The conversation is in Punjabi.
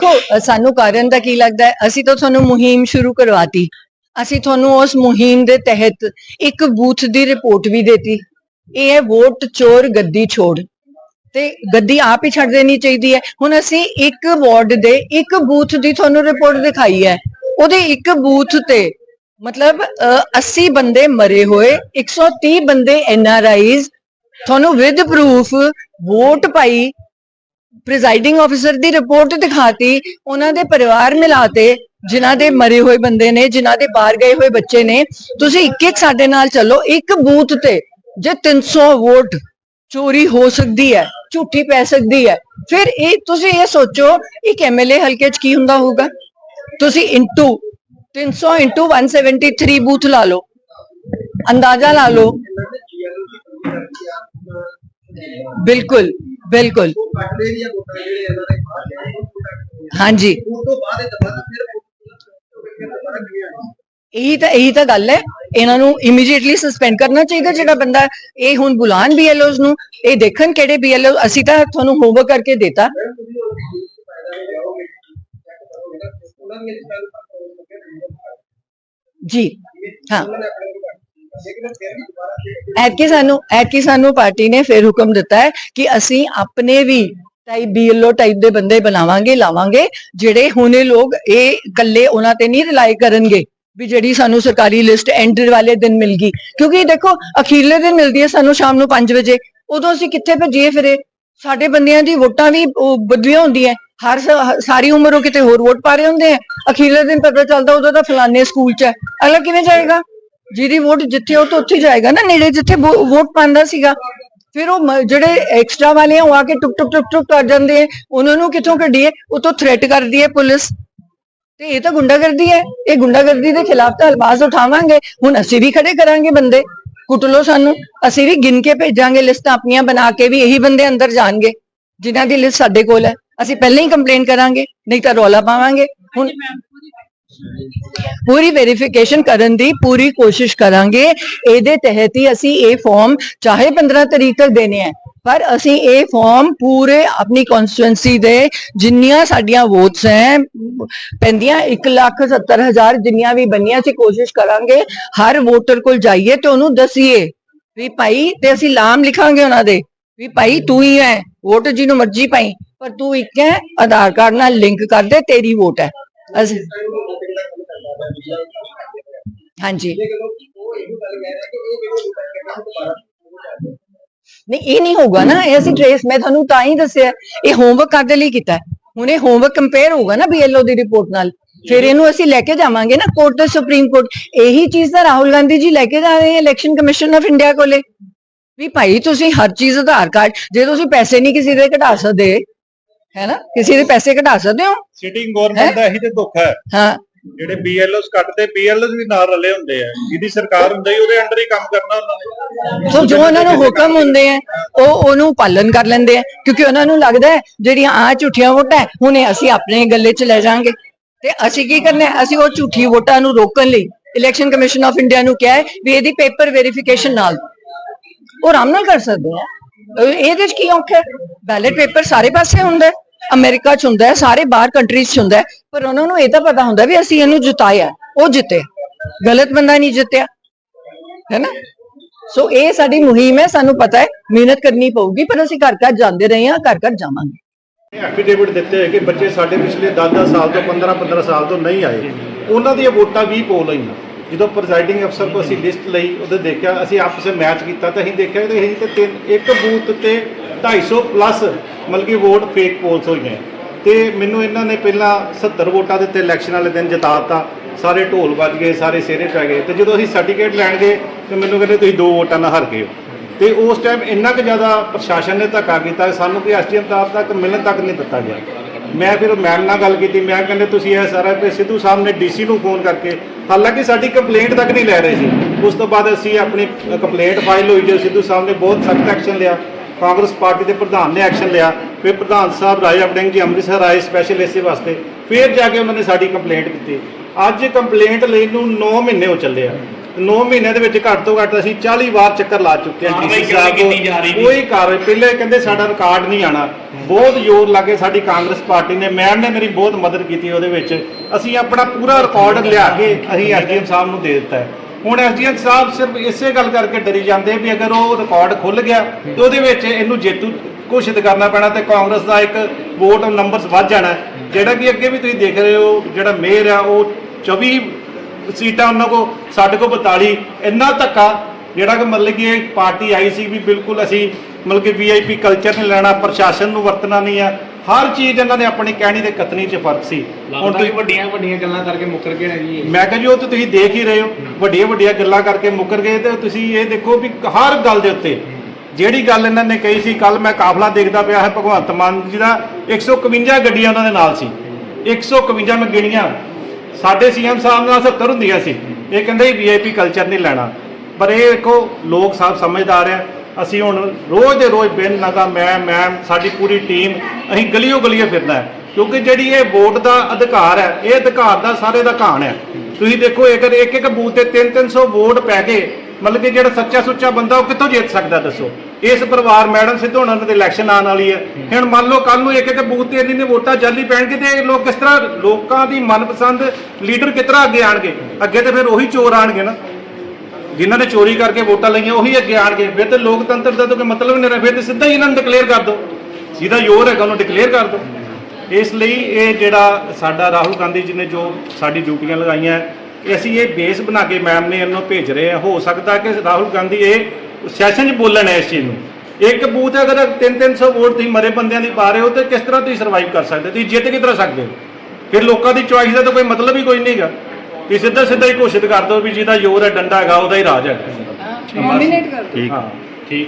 ਦੇਖੋ ਸਾਨੂੰ ਕਾਰਨ ਦਾ ਕੀ ਲੱਗਦਾ ਹੈ? ਅਸੀਂ ਤਾਂ ਤੁਹਾਨੂੰ ਮੁਹਿੰਮ ਸ਼ੁਰੂ ਕਰਵਾਤੀ। ਅਸੀਂ ਤੁਹਾਨੂੰ ਉਸ ਮੁਹਿੰਮ ਦੇ ਤਹਿਤ ਇੱਕ ਬੂਥ ਦੀ ਰਿਪੋਰਟ ਵੀ ਦੇਤੀ। ਇਹ ਹੈ ਵੋਟ ਚੋਰ ਗੱਦੀ ਛੋੜ। ਤੇ ਗੱਦੀ ਆਪ ਹੀ ਛੱਡ ਦੇਣੀ ਚਾਹੀਦੀ ਹੈ। ਹੁਣ ਅਸੀਂ ਇੱਕ ਵਾਰਡ ਦੇ ਇੱਕ ਬੂਥ ਦੀ ਤੁਹਾਨੂੰ ਰਿਪੋਰਟ ਦਿਖਾਈ ਹੈ। ਉਹਦੇ ਇੱਕ ਬੂਥ ਤੇ ਮਤਲਬ ਅ, 80 ਬੰਦੇ ਮਰੇ ਹੋਏ 130 ਬੰਦੇ ਐਨਆਰਆਈਜ਼ ਤੁਹਾਨੂੰ ਵਿਦ ਪ੍ਰੂਫ ਵੋਟ ਪਾਈ ਪ੍ਰੀਜ਼ਾਈਡਿੰਗ ਆਫੀਸਰ ਦੀ ਰਿਪੋਰਟ ਦਿਖਾਤੀ, ਉਹਨਾਂ ਦੇ ਪਰਿਵਾਰ ਮਿਲਾਤੇ, ਜਿਨ੍ਹਾਂ ਦੇ ਮਰੇ ਹੋਏ ਬੰਦੇ ਨੇ, ਜਿਨ੍ਹਾਂ ਦੇ ਬਾਹਰ ਗਏ ਹੋਏ ਬੱਚੇ ਨੇ। ਤੁਸੀਂ ਇੱਕ ਇੱਕ ਸਾਡੇ ਨਾਲ ਚੱਲੋ, ਇੱਕ ਬੂਥ ਤੇ, ਜੇ 300 ਵੋਟ ਚੋਰੀ ਹੋ ਸਕਦੀ ਹੈ, ਝੂਠੀ ਪੈ ਸਕਦੀ ਹੈ, ਫਿਰ ਇਹ, ਤੁਸੀਂ ਇਹ ਸੋਚੋ, ਇੱਕ ਐਮਐਲਏ ਹਲਕੇ 'ਚ ਕੀ ਹੁੰਦਾ ਹੋਊਗਾ? ਤੁਸੀਂ ਇੰਟੂ 300 ਇਨਟੂ 173 ਬੂਥ ਲਾ ਲਓ, ਅੰਦਾਜ਼ਾ ਲਾ ਲਓ। ਬਿਲਕੁਲ। ਬਿਲਕੁਲ। ਕੱਟਦੇ ਦੀਆਂ ਵੋਟਾਂ ਜਿਹੜੇ ਇਹਨਾਂ ਦੇ ਬਾਹਰ ਹਾਂਜੀ। ਉਸ ਤੋਂ ਬਾਅਦ ਇਹ ਦੁਬਾਰਾ ਫਿਰ ਦੁਬਾਰਾ ਕਿਵੇਂ ਆਉਣਾ ਇਹੀ ਤਾਂ ਇਹੀ ਤਾਂ ਗੱਲ ਹੈ। ਇਹਨਾਂ ਨੂੰ ਇਮੀਡੀਏਟਲੀ ਸਸਪੈਂਡ ਕਰਨਾ ਚਾਹੀਦਾ ਜਿਹੜਾ ਬੰਦਾ ਇਹ ਹੁਣ ਬੁਲਾਣ ਬੀਐਲਓਜ਼ ਨੂੰ ਇਹ ਦੇਖਣ ਕਿਹੜੇ ਬੀਐਲਓ ਅਸੀਂ ਤਾਂ ਤੁਹਾਨੂੰ ਹੋਮਵਰਕ ਕਰਕੇ ਦੇਤਾ। ਜੀ ਹਾਂ ਐਤਕੀ ਸਾਨੂੰ ਐਤਕੀ ਸਾਨੂੰ ਪਾਰਟੀ ਨੇ ਫਿਰ ਹੁਕਮ ਦਿੱਤਾ ਹੈ ਕਿ ਅਸੀਂ ਆਪਣੇ ਵੀ ਟਾਈਪ ਬੀਐਲਓ ਟਾਈਪ ਦੇ ਬੰਦੇ ਬਣਾਵਾਂਗੇ, ਲਾਵਾਂਗੇ, ਜਿਹੜੇ ਹੁਣੇ ਲੋਕ ਇਹ ਇਕੱਲੇ ਉਹਨਾਂ ਤੇ ਨਹੀਂ ਰਿਲਾਈ ਕਰਨਗੇ ਵੀ ਜਿਹੜੀ ਸਾਨੂੰ ਸਰਕਾਰੀ ਲਿਸਟ ਐਂਡ ਵਾਲੇ ਦਿਨ ਮਿਲ ਗਈ। ਕਿਉਂਕਿ ਦੇਖੋ, ਅਖੀਰਲੇ ਦਿਨ ਮਿਲਦੀ ਹੈ ਸਾਨੂੰ ਸ਼ਾਮ ਨੂੰ 5 ਵਜੇ, ਉਦੋਂ ਅਸੀਂ ਕਿੱਥੇ ਭੱਜੀਏ ਫਿਰੇ? ਸਾਡੇ ਬੰਦਿਆਂ ਦੀ ਵੋਟਾਂ ਵੀ ਉਹ ਬਦਲੀਆਂ ਹੁੰਦੀਆਂ। ਹਰ ਸ- ਸਾਰੀ ਉਮਰ ਉਹ ਕਿਤੇ ਹੋਰ ਵੋਟ ਪਾ ਰਹੇ ਹੁੰਦੇ ਆ। ਅਖੀਰਲੇ ਦਿਨ ਪਤਾ ਚੱਲਦਾ ਉਦੋਂ ਤਾਂ ਫਲਾਣੇ ਸਕੂਲ 'ਚ ਹੈ। ਅਗਲਾ ਕਿਵੇਂ ਜਾਏਗਾ? ਜਿਹਦੀ ਵੋਟ ਜਿੱਥੇ ਉਹ ਤਾਂ ਉੱਥੇ ਜਾਏਗਾ ਨਾ, ਨੇੜੇ ਜਿੱਥੇ ਵੋਟ ਪਾਉਂਦਾ ਸੀਗਾ। ਫਿਰ ਉਹ ਜਿਹੜੇ ਐਕਸਟਰਾ ਵਾਲੇ ਆ ਉਹ ਆ ਕੇ ਟੁਕ ਟੁਕ ਟੁਕ ਟੁਕ ਕਰ ਜਾਂਦੇ ਆ ਉਹਨਾਂ ਨੂੰ ਕਿੱਥੋਂ ਕੱਢੀਏ? ਉਹ ਤੋਂ ਥ੍ਰੈਟ ਕਰਦੀ ਹੈ ਪੁਲਿਸ। ਤੇ ਇਹ ਤਾਂ ਗੁੰਡਾਗਰਦੀ ਹੈ ਇਹ ਗੁੰਡਾਗਰਦੀ ਦੇ ਖਿਲਾਫ ਤਾਂ ਆਵਾਜ਼ ਉਠਾਵਾਂਗੇ। ਹੁਣ ਅਸੀਂ ਵੀ ਖੜੇ ਕਰਾਂਗੇ ਬੰਦੇ। ਕੁੱਟ ਲੋ ਸਾਨੂੰ। ਅਸੀਂ ਵੀ ਗਿਣ ਕੇ ਭੇਜਾਂਗੇ ਲਿਸਟਾਂ ਆਪਣੀਆਂ ਬਣਾ ਕੇ ਵੀ ਇਹੀ ਬੰਦੇ ਅੰਦਰ ਜਾਣਗੇ। ਜਿਨ੍ਹਾਂ ਦੀ ਲਿਸਟ ਸਾਡੇ ਕੋਲ ਹੈ ਅਸੀਂ ਪਹਿਲਾਂ ਹੀ ਕੰਪਲੇਨ ਕਰਾਂਗੇ, ਨਹੀਂ ਤਾਂ ਰੌਲਾ ਪਾਵਾਂਗੇ। ਹੁਣ ਪੂਰੀ ਵੈਰੀਫਿਕੇਸ਼ਨ ਕਰਨ ਦੀ ਪੂਰੀ ਕੋਸ਼ਿਸ਼ ਕਰਾਂਗੇ। ਇਹਦੇ ਤਹਿਤ ਹੀ ਅਸੀਂ ਇਹ ਫਾਰਮ ਚਾਹੇ 15 ਤਰੀਕ ਤੱਕ ਦੇਣੇ ਹੈ, ਪਰ ਅਸੀਂ ਇਹ ਫਾਰਮ ਪੂਰੇ ਆਪਣੀ ਕਨਸਟੀਟੂਐਂਸੀ ਦੇ ਜਿੰਨੀਆਂ ਸਾਡੀਆਂ ਵੋਟਸ ਹੈ, ਪੈਂਦੀਆਂ 170000 ਜਿੰਨੀਆਂ ਵੀ ਬੰਨੀਆਂ ਸੀ ਕੋਸ਼ਿਸ਼ ਕਰਾਂਗੇ। ਹਰ ਵੋਟਰ ਕੋਲ ਜਾਈਏ ਤੇ ਉਹਨੂੰ ਦਸੀਏ ਵੀ ਭਾਈ ਤੇ ਅਸੀਂ ਨਾਮ ਲਿਖਾਂਗੇ ਉਹਨਾਂ ਦੇ ਵੀ ਭਾਈ ਤੂੰ ਹੀ ਹੈ ਵੋਟ ਜਿਹਨੂੰ ਮਰਜ਼ੀ ਪਾਈ, ਪਰ ਤੂੰ ਇੱਕ ਹੈ, ਆਧਾਰ ਕਾਰਡ ਨਾਲ ਲਿੰਕ ਕਰ ਦੇ, ਤੇਰੀ ਵੋਟ ਹੈ। ਅਸੀਂ ਹਾਂਜੀ। ਨਹੀਂ ਇਹ ਨਹੀਂ ਹੋਊਗਾ ਨਾ ਇਹ ਅਸੀਂ ਟ੍ਰੇਸ ਮੈਂ ਤੁਹਾਨੂੰ ਤਾਂ ਹੀ ਦੱਸਿਆ ਇਹ ਹੋਮਵਰਕ ਕਰਦੇ ਲਈ ਕੀਤਾ। ਹੁਣ ਇਹ ਹੋਮਵਰਕ ਕੰਪੇਅਰ ਹੋਊਗਾ ਨਾ ਬੀਐਲਓ ਦੀ ਰਿਪੋਰਟ ਨਾਲ। ਫਿਰ ਇਹਨੂੰ ਅਸੀਂ ਲੈ ਕੇ ਜਾਵਾਂਗੇ ਨਾ ਕੋਰਟ ਤੇ ਸੁਪਰੀਮ ਕੋਰਟ ਇਹੀ ਚੀਜ਼ ਤਾਂ ਰਾਹੁਲ ਗਾਂਧੀ ਜੀ ਲੈ ਕੇ ਜਾ ਰਹੇ ਹੈ ਇਲੈਕਸ਼ਨ ਕਮਿਸ਼ਨ ਆਫ ਇੰਡੀਆ ਕੋਲੇ। ਵੀ ਭਾਈ ਤੁਸੀਂ ਹਰ ਚੀਜ਼ ਆਧਾਰ ਕਾਰਡ ਜੇ ਤੁਸੀਂ ਪੈਸੇ ਨਹੀਂ ਕਿਸੇ ਦੇ ਕਢਾ ਸਕਦੇ ਹੈ ਨਾ? ਕਿਸੇ ਦੇ ਪੈਸੇ ਕਢਾ ਸਕਦੇ ਹੋ? ਸਿਟਿੰਗ ਗਵਰਨਮੈਂਟ ਦਾ ਇਹੀ ਤੇ ਦੁੱਖ ਹੈ। ਹਾਂ। ਜਿਹੜੇ ਬੀਐਲਓਸ ਕੱਟਦੇ ਬੀਐਲਓਸ ਵੀ ਨਾਲ ਰਲੇ ਹੁੰਦੇ ਆ। ਜਿਹਦੀ ਸਰਕਾਰ ਹੁੰਦੀ ਉਹਦੇ ਅੰਡਰ ਹੀ ਕੰਮ ਕਰਨਾ ਉਹਨਾਂ ਨੇ। ਸੋ ਜੋ ਉਹਨਾਂ ਨੂੰ ਹੁਕਮ ਹੁੰਦੇ ਆ ਉਹ ਉਹਨੂੰ ਪਾਲਨ ਕਰ ਲੈਂਦੇ ਆ। ਕਿਉਂਕਿ ਉਹਨਾਂ ਨੂੰ ਲੱਗਦਾ ਹੈ ਜਿਹੜੀਆਂ ਆ ਝੂਠੀਆਂ ਵੋਟਾਂ ਹੈ, ਹੁਣ ਅਸੀਂ ਆਪਣੇ ਗੱਲੇ 'ਚ ਲੈ ਜਾਾਂਗੇ ਤੇ ਅਸੀਂ ਕੀ ਕਰਨਾ ਹੈ? ਅਸੀਂ ਉਹ ਝੂਠੀ ਵੋਟਾਂ ਨੂੰ ਰੋਕਣ ਲਈ ਇਲੈਕਸ਼ਨ ਕਮਿਸ਼ਨ ਆਫ ਇੰਡੀਆ ਨੂੰ ਕਿਹਾ ਹੈ ਵੀ ਇਹਦੀ ਪੇਪਰ ਵੈਰੀਫਿਕੇਸ਼ਨ ਨਾਲ। ਉਹ ਆਰਾਮ ਨਾਲ ਕਰ ਸਕਦੇ ਆ। ਇਹਦੇ 'ਚ ਕੀ ਔਖਾ ਹੈ? ਬੈਲਟ ਪੇਪਰ ਸਾਰੇ ਪਾਸੇ ਹੁੰਦਾ ਅਮਰੀਕਾ 'ਚ ਹੁੰਦਾ ਸਾਰੇ ਬਾਹਰ ਕੰਟਰੀਜ਼ 'ਚ ਹੁੰਦਾ ਪਰ ਉਹਨਾਂ ਨੂੰ ਇਹ ਤਾਂ ਪਤਾ ਹੁੰਦਾ ਵੀ ਅਸੀਂ ਇਹਨੂੰ ਜਿਤਾਇਆ, ਉਹ ਜਿੱਤੇ ਗਲਤ ਬੰਦਾ ਨਹੀਂ ਜਿੱਤਿਆ, ਹੈ ਨਾ? ਸੋ ਇਹ ਸਾਡੀ ਮੁਹਿੰਮ ਹੈ, ਸਾਨੂੰ ਪਤਾ ਹੈ, ਮਿਹਨਤ ਕਰਨੀ ਪਊਗੀ, ਪਰ ਅਸੀਂ ਘਰ ਘਰ ਜਾਂਦੇ ਰਹੇ ਹਾਂ, ਘਰ ਘਰ ਜਾਵਾਂਗੇ। ਐਫੀਡੇਵਿਟ ਦਿੱਤੇ ਹੋਏ ਕਿ ਬੱਚੇ ਸਾਡੇ ਪਿਛਲੇ 10-10 ਸਾਲ ਤੋਂ 15-15 ਸਾਲ ਤੋਂ ਨਹੀਂ ਆਏ। ਉਹਨਾਂ ਦੀਆਂ ਵੋਟਾਂ ਵੀ ਪੋਲ ਹੋਈਆਂ। ਜਦੋਂ ਪ੍ਰੈਜ਼ਾਈਡਿੰਗ ਅਫਸਰ ਕੋ ਅਸੀਂ ਲਿਸਟ ਲਈ, ਉਹਦੇ ਦੇਖਿਆ, ਅਸੀਂ ਆਪਸ ਵਿੱਚ ਮੈਚ ਕੀਤਾ ਤਾਂ ਅਸੀਂ ਦੇਖਿਆ ਕਿ ਅਸੀਂ ਤੇ ਤਿੰਨ, ਇੱਕ ਬੂਥ ਤੇ 250 ਪਲੱਸ ਮਤਲਬ ਕਿ ਵੋਟ ਫੇਕ ਪੋਲਸ ਹੋਈਆਂ ਤੇ ਮੈਨੂੰ ਇਹਨਾਂ ਨੇ ਪਹਿਲਾਂ 70 ਵੋਟਾਂ ਦੇ ਉੱਤੇ ਇਲੈਕਸ਼ਨ ਵਾਲੇ ਦਿਨ ਜਿਤਾਤਾ, ਸਾਰੇ ਢੋਲ ਵੱਜ ਗਏ, ਸਾਰੇ ਸਿਹਰੇ ਪੈ ਗਏ। ਤੇ ਜਦੋਂ ਅਸੀਂ ਸਰਟੀਫਿਕੇਟ ਲੈਣ ਗਏ, ਤੇ ਮੈਨੂੰ ਕਹਿੰਦੇ, ਤੁਸੀਂ ਦੋ ਵੋਟਾਂ ਨਾਲ ਹਾਰ ਗਏ ਹੋ। ਤੇ ਉਸ ਟਾਈਮ ਇੰਨਾ ਕੁ ਜ਼ਿਆਦਾ ਪ੍ਰਸ਼ਾਸਨ ਨੇ ਧੱਕਾ ਕੀਤਾ ਕਿ ਸਾਨੂੰ ਕੋਈ ਐਸਡੀਐਮ ਸਾਹਿਬ ਤੱਕ ਮਿਲਣ ਤੱਕ ਨਹੀਂ ਦਿੱਤਾ ਗਿਆ। ਮੈਂ ਫਿਰ ਮੈਮ ਨਾਲ ਗੱਲ ਕੀਤੀ ਮੈਂ ਕਹਿੰਦੇ ਤੁਸੀਂ ਇਹ ਸਾਰਾ ਤੇ ਸਿੱਧੂ ਸਾਹਿਬ ਨੇ ਡੀਸੀ ਨੂੰ ਫੋਨ ਕਰਕੇ, ਹਾਲਾਂਕਿ ਸਾਡੀ ਕੰਪਲੇਂਟ ਤੱਕ ਨਹੀਂ ਲੈ ਰਹੇ ਸੀ। ਉਸ ਤੋਂ ਬਾਅਦ ਅਸੀਂ ਆਪਣੀ ਕੰਪਲੇਂਟ ਫਾਈਲ ਹੋਈ ਜੋ ਸਿੱਧੂ ਸਾਹਿਬ ਨੇ ਬਹੁਤ ਸਖਤ ਐਕਸ਼ਨ ਲਿਆ। ਕਾਂਗਰਸ ਪਾਰਟੀ ਦੇ ਪ੍ਰਧਾਨ ਨੇ ਐਕਸ਼ਨ ਲਿਆ। ਫਿਰ ਪ੍ਰਧਾਨ ਸਾਹਿਬ ਰਾਜਾ ਵੜਿੰਗ ਜੀ, ਅੰਮ੍ਰਿਤਸਰ ਆਏ ਸਪੈਸ਼ਲ ਇਸੇ ਵਾਸਤੇ। ਫਿਰ ਜਾ ਕੇ ਉਹਨਾਂ ਨੇ ਸਾਡੀ ਕੰਪਲੇਂਟ ਕੀਤੀ। ਅੱਜ ਕੰਪਲੇਂਟ ਲਈ ਨੂੰ 9 ਮਹੀਨੇ ਹੋ ਚੱਲੇ ਆ। 9 ਮਹੀਨਿਆਂ ਦੇ ਵਿੱਚ ਘੱਟ ਤੋਂ ਘੱਟ ਅਸੀਂ 40 ਵਾਰ ਚੱਕਰ ਲਾ ਚੁੱਕੇ ਹਾਂ ਡੀਸੀ ਸਾਹਿਬ? ਕੋਈ ਕਾਰਵਾਈ ਪਹਿਲੇ ਕਹਿੰਦੇ ਸਾਡਾ ਰਿਕਾਰਡ ਨਹੀਂ ਆਣਾ ਬਹੁਤ ਜ਼ੋਰ ਲਾਗੇ ਸਾਡੀ ਕਾਂਗਰਸ ਪਾਰਟੀ ਨੇ ਮੈਮ ਨੇ ਮੇਰੀ ਬਹੁਤ ਮਦਦ ਕੀਤੀ ਉਹਦੇ ਵਿੱਚ ਅਸੀਂ ਆਪਣਾ ਪੂਰਾ ਰਿਕਾਰਡ ਲਿਆ ਕੇ ਅਸੀਂ ਐਸਡੀਐਮ ਸਾਹਿਬ ਨੂੰ ਦੇ ਦਿੱਤਾ ਹੁਣ ਐਸਡੀਐਮ ਸਾਹਿਬ ਸਿਰਫ ਇਸੇ ਗੱਲ ਕਰਕੇ ਡਰੀ ਜਾਂਦੇ ਵੀ ਅਗਰ ਉਹ ਰਿਕਾਰਡ ਖੁੱਲ ਗਿਆ ਤੇ ਉਹਦੇ ਵਿੱਚ ਇਹਨੂੰ ਜੇਤੂ ਘੋਸ਼ਿਤ ਕਰਨਾ ਪੈਣਾ ਤੇ ਕਾਂਗਰਸ ਦਾ ਇੱਕ ਵੋਟ ਨੰਬਰਸ ਵੱਧ ਜਾਣਾ। ਜਿਹੜਾ ਕਿ ਅੱਗੇ ਵੀ ਤੁਸੀਂ ਦੇਖ ਰਹੇ ਹੋ ਜਿਹੜਾ ਮੇਅਰ ਆ ਉਹ 24 ਸੀਟਾਂ ਉਹਨਾਂ ਕੋ ਸਾਡੇ ਕੋ 42 ਇੰਨਾ ਧੱਕਾ ਜਿਹੜਾ ਕਿ ਮਤਲਬ ਕਿ ਇਹ ਪਾਰਟੀ ਆਈ ਸੀ ਵੀ ਬਿਲਕੁਲ ਅਸੀਂ ਮਤਲਬ ਕਿ ਵੀਆਈਪੀ ਕਲਚਰ ਨਹੀਂ ਲੈਣਾ ਪ੍ਰਸ਼ਾਸਨ ਨੂੰ ਵਰਤਣਾ ਨਹੀਂ ਆ। ਹਰ ਚੀਜ਼ ਇਹਨਾਂ ਨੇ ਆਪਣੀ ਕਹਿਣੀ ਤੇ ਕਤਨੀ 'ਚ ਫ਼ਰਕ ਸੀ। ਹੁਣ ਤੁਸੀਂ ਵੱਡੀਆਂ ਵੱਡੀਆਂ ਗੱਲਾਂ ਕਰਕੇ ਮੁੱਕਰ ਗਏ ਨੇ ਜੀ। ਮੈਂ ਕਿਹਾ ਜੀ ਉਹ ਤਾਂ ਤੁਸੀਂ ਦੇਖ ਹੀ ਰਹੇ ਹੋ। ਵੱਡੀਆਂ ਵੱਡੀਆਂ ਗੱਲਾਂ ਕਰਕੇ ਮੁੱਕਰ ਗਏ ਤੇ ਤੁਸੀਂ ਇਹ ਦੇਖੋ ਵੀ ਹਰ ਗੱਲ ਦੇ ਉੱਤੇ। ਜਿਹੜੀ ਗੱਲ ਇਹਨਾਂ ਨੇ ਕਹੀ ਸੀ ਕੱਲ ਮੈਂ ਕਾਫਲਾ ਦੇਖਦਾ ਪਿਆ ਹੈ ਭਗਵੰਤ ਮਾਨ ਜੀ ਦਾ। 151 ਗੱਡੀਆਂ ਉਹਨਾਂ ਦੇ ਨਾਲ ਸੀ। 151 ਮੈਂ ਗਿਣੀਆਂ। ਸਾਡੇ ਸੀਐਮ ਸਾਹਿਬ ਨਾਲ 70 ਹੁੰਦੀਆਂ ਸੀ। ਇਹ ਕਹਿੰਦੇ ਵੀਆਈਪੀ ਕਲਚਰ ਨਹੀਂ ਲੈਣਾ। ਪਰ ਇਹ ਦੇਖੋ, ਲੋਕ ਸਭ ਸਮਝਦਾਰ ਆ। ਅਸੀਂ ਹੁਣ ਰੋਜ਼ ਦੇ ਰੋਜ਼ ਬਿਨ ਲਗਾ ਮੈਂ, ਮੈਮ, ਸਾਡੀ ਪੂਰੀ ਟੀਮ, ਅਸੀਂ ਗਲੀਓ ਗਲੀਓ ਫਿਰਦਾ ਹੈ। ਕਿਉਂਕਿ ਜਿਹੜੀ ਇਹ ਵੋਟ ਦਾ ਅਧਿਕਾਰ ਹੈ, ਇਹ ਅਧਿਕਾਰ ਦਾ ਸਾਰੇ ਦਾ ਘਾਣ ਹੈ। ਤੁਸੀਂ ਦੇਖੋ, ਅਗਰ ਇੱਕ ਇੱਕ ਬੂਥ ਤੇ 3-300 ਵੋਟ ਪੈ ਕੇ ਮਤਲਬ ਕਿ ਜਿਹੜਾ ਸੱਚਾ ਸੁੱਚਾ ਬੰਦਾ ਉਹ ਕਿੱਥੋਂ ਜਿੱਤ ਸਕਦਾ, ਦੱਸੋ? ਇਸ ਪਰਿਵਾਰ ਮੈਡਮ ਸਿੱਧੂ ਉਹਨਾਂ ਦੇ ਇਲੈਕਸ਼ਨ ਆਉਣ ਵਾਲੀ ਹੈ। ਹੁਣ ਮੰਨ ਲਓ ਕੱਲ ਨੂੰ ਇੱਕ ਇੱਕ ਬੂਥ ਤੇ ਇੰਨੀ ਇੰਨੀ ਵੋਟਾਂ ਜਾਲੀ ਪੈਣਗੇ ਤੇ ਇਹ ਲੋਕ ਕਿਸ ਤਰ੍ਹਾਂ ਲੋਕਾਂ ਦੀ ਮਨਪਸੰਦ ਲੀਡਰ ਕਿਸ ਤਰ੍ਹਾਂ ਅੱਗੇ ਆਣਗੇ ਅੱਗੇ ਤੇ ਫਿਰ ਉਹੀ ਚੋਰ ਆਣਗੇ ਨਾ। ਜਿਨ੍ਹਾਂ ਨੇ ਚੋਰੀ ਕਰਕੇ ਵੋਟਾਂ ਲਈਆਂ, ਉਹੀ ਅੱਗੇ ਆਣਗੇ ਫਿਰ ਤੇ ਲੋਕਤੰਤਰ ਦਾ ਤਾਂ ਕੋਈ ਮਤਲਬ ਨਹੀਂ ਰਿਹਾ। ਫਿਰ ਤੇ ਸਿੱਧਾ ਹੀ ਇਹਨਾਂ ਨੂੰ ਡਿਕਲੇਅਰ ਕਰ ਦਿਓ। ਜਿਹਦਾ ਯੋਰ ਹੈਗਾ, ਉਹਨੂੰ ਡਿਕਲੇਅਰ ਕਰ ਦਿਓ। ਇਸ ਲਈ ਇਹ ਜਿਹੜਾ ਸਾਡਾ ਰਾਹੁਲ ਗਾਂਧੀ ਜੀ ਨੇ ਜੋ ਸਾਡੀ ਡਿਊਟੀਆਂ ਲਗਾਈਆਂ ਅਸੀਂ ਇਹ ਬੇਸ ਬਣਾ ਕੇ ਮੈਮ ਨੇ ਇਹਨੂੰ ਭੇਜ ਰਹੇ ਹਾਂ। ਹੋ ਸਕਦਾ ਕਿ ਰਾਹੁਲ ਗਾਂਧੀ ਇਹ ਸੈਸ਼ਨ 'ਚ ਬੋਲਣ ਹੈ ਇਸ ਚੀਜ਼ ਨੂੰ। ਇੱਕ ਬੂਥ ਅਗਰ 3-300 ਵੋਟ ਤੁਸੀਂ ਮਰੇ ਬੰਦਿਆਂ ਦੀ ਪਾ ਰਹੇ ਹੋ ਤੇ ਕਿਸ ਤਰ੍ਹਾਂ ਤੁਸੀਂ ਸਰਵਾਈਵ ਕਰ ਸਕਦੇ ਤੁਸੀਂ ਜਿੱਤ ਕਿਸ ਤਰ੍ਹਾਂ ਸਕਦੇ ਹੋ? ਫਿਰ ਲੋਕਾਂ ਦੀ ਚੁਆਇਸ ਦਾ ਤਾਂ ਕੋਈ ਮਤਲਬ ਹੀ ਕੋਈ ਨਹੀਂਗਾ। ਤੁਸੀਂ ਸਿੱਧਾ ਸਿੱਧਾ ਹੀ ਘੋਸ਼ਿਤ ਕਰ ਦਿਓ ਵੀ ਜਿਹਦਾ ਜ਼ੋਰ ਹੈ ਡੰਡਾ ਹੈਗਾ ਉਹਦਾ ਹੀ ਰਾਜ ਹੈ। ਨੋਮੀਨੇਟ ਕਰ ਦਿਓ। ਹਾਂ ਠੀਕ। ਤੇ